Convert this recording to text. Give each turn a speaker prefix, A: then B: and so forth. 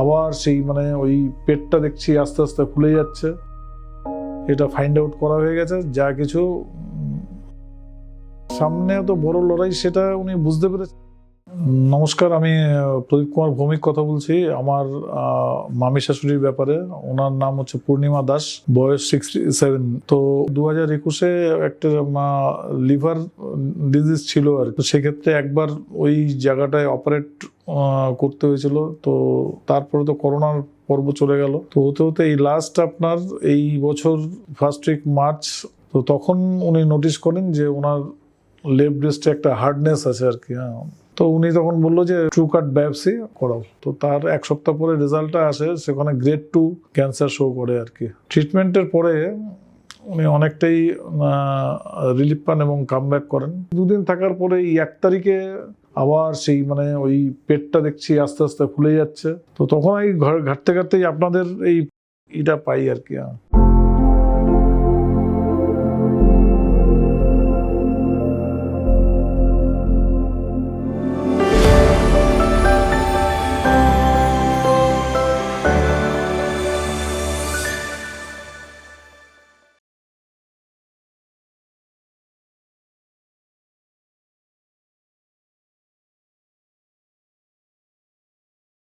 A: আবার সেই মানে ওই পেটটা দেখছি আস্তে আস্তে ফুলে যাচ্ছে। এটা ফাইন্ড আউট করা হয়ে গেছে, যা কিছু সামনে তো বড় লড়াই সেটা উনি বুঝতে পেরেছেন। নমস্কার, আমি প্রদীপ কুমার ভৌমিক কথা বলছি। আমার মামি শাশুড়ির ব্যাপারে, ওনার নাম হচ্ছে পূর্ণিমা দাস, বয়স সিক্সটি সেভেন তো দু হাজার একুশে একটা লিভার ডিজিজ ছিল আর তো সেক্ষেত্রে একবার ওই জায়গাটায় অপারেট করতে হয়েছিল। তো তারপরে তো করোনার পর্ব চলে গেল। তো হতে হতে এই লাস্ট আপনার এই বছর ফার্স্ট উইক মার্চ, তো তখন উনি নোটিস করেন যে ওনার লেফট ব্রেস্টে একটা হার্ডনেস আছে আর কি হ্যাঁ। তো উনি তখন বলল যে ট্রু কাট বায়োপসি করাও। তো তার এক সপ্তাহ পরে রেজাল্টটা আসে, সেখানে গ্রেড টু ক্যান্সার শো করে আর কি। ট্রিটমেন্টের পরে অনেকটাই রিলিফ পান এবং কাম করেন দুদিন থাকার পরে এই এক তারিখে আবার সেই মানে ওই পেটটা দেখছি আস্তে আস্তে ফুলে যাচ্ছে তো তখন এই ঘাটতে ঘাটতেই আপনাদের এই এটা পাই আর কি।